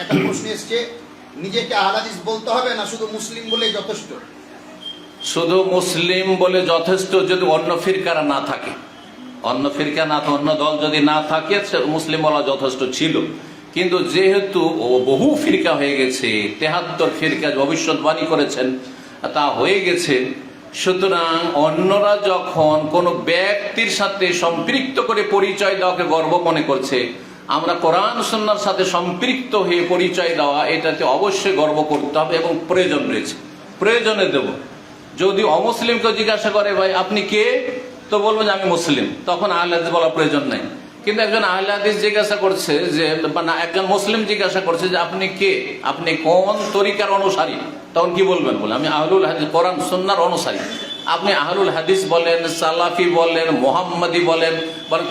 একটা প্রশ্ন এসছে, নিজেকে আহলাদিস বলতে হবে না শুধু মুসলিম বলেই যথেষ্ট? শুধু মুসলিম বলে যথেষ্ট যদি অন্য ফিরকারা না থাকে। অন্য ফিরকা না অন্য দল যদি না থাকে মুসলিম বলা যথেষ্ট ছিল। কিন্তু যেহেতু বহু ফিরকা হয়ে গেছে, তেহাত্তর ফিরকা ভবিষ্যৎবাণী করেছেন, তা হয়ে গেছে, সুতরাং অন্যরা যখন কোনো ব্যক্তির সাথে সম্পৃক্ত করে পরিচয় দেওয়াকে গর্ব মনে করছে আমরা কোরআন সন্ন্যার সাথে সম্পৃক্ত হয়ে পরিচয় দেওয়া, এটাতে অবশ্যই গর্ব করতে হবে এবং প্রয়োজন রয়েছে। প্রয়োজনে দেবো। যদি অমুসলিমকে জিজ্ঞাসা করে, ভাই, আপনি কে? তো বলব যে, আমি মুসলিম। তখন আহলাদিস বলা প্রয়োজন নাই। কিন্তু একজন আহলাদিস জিজ্ঞাসা করছে যে না, একজন মুসলিম জিজ্ঞাসা করছে যে, আপনি কে? আপনি কোন তরিকার অনুসারী? তখন কি বলবেন বলে? আমি আহলুল হাদিস, কোরআন সন্ন্যার অনুসারী। আপনি আহলুল হাদিস বলেন, সালাফি বলেন, মোহাম্মদী বলেন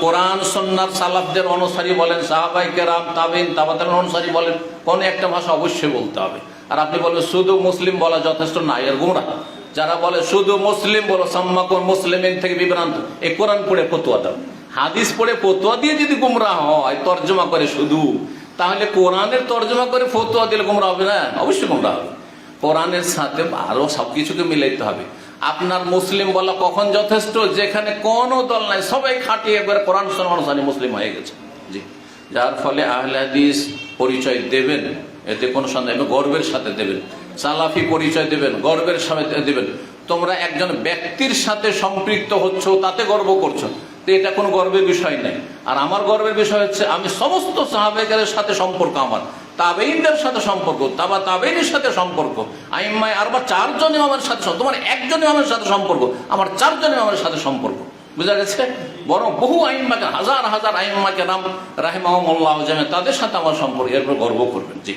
কোরআন সন্ন্যার সালাফদের অনুসারী বলেন সাহাবাই কেরাম, তাবিন তাবাতের অনুসারী বলেন, কোন একটা ভাষা অবশ্যই বলতে হবে। আর আপনি বলবেন শুধু মুসলিম বলা যথেষ্ট না, এর গুমরা। যারা বলে, শুধু মুসলিম বলো, সাম্মাকুন মুসলিমিন থেকে বিভ্রান্ত এই কোরআন পড়ে ফতুয়া দাও। হাদিস পড়ে ফতুয়া দিয়ে যদি গুমরা হয়, তর্জমা করে শুধু, তাহলে কোরআনের তর্জমা করে ফতুয়া দিলে গুমরা হবে না? অবশ্যই গুমরা হবে। কোরআনের সাথে আরও সবকিছুকে মিলাইতে হবে। আপনার মুসলিম বলা কখন যথেষ্ট? যেখানে কোনো দল নাই, সবাই খাটিয়ে একবার কোরআন শোনা মুসলিম হয়ে গেছে। জি। যার ফলে আহলাদিস পরিচয় দেবেন, এতে কোনো সন্দেহ গর্বের সাথে দেবেন। সালাফি পরিচয় দেবেন, গর্বের সাথে দেবেন। তোমরা একজন ব্যক্তির সাথে সম্পৃক্ত হচ্ছ, তাতে গর্ব করছ। তো এটা কোনো গর্বের বিষয় নেই। আর আমার গর্বের বিষয় হচ্ছে, আমি সমস্ত সাহাবেকের সাথে সম্পর্ক আমার। তাবেইনদের সাথে সম্পর্ক, তাবা তাবেইনের সাথে সম্পর্ক। আইম্মায় আর বা চারজন ইমামের সাথে। তোমার একজন ইমামের সাথে সম্পর্ক, আমার চারজন ইমামের সাথে সম্পর্ক। বুঝা গেছে? বরং বহু আইম্মাকে হাজার হাজার আইম্মাকে নাম জামে তাদের সাথে আমার সম্পর্ক, এরপর গর্ব করবেন। জি।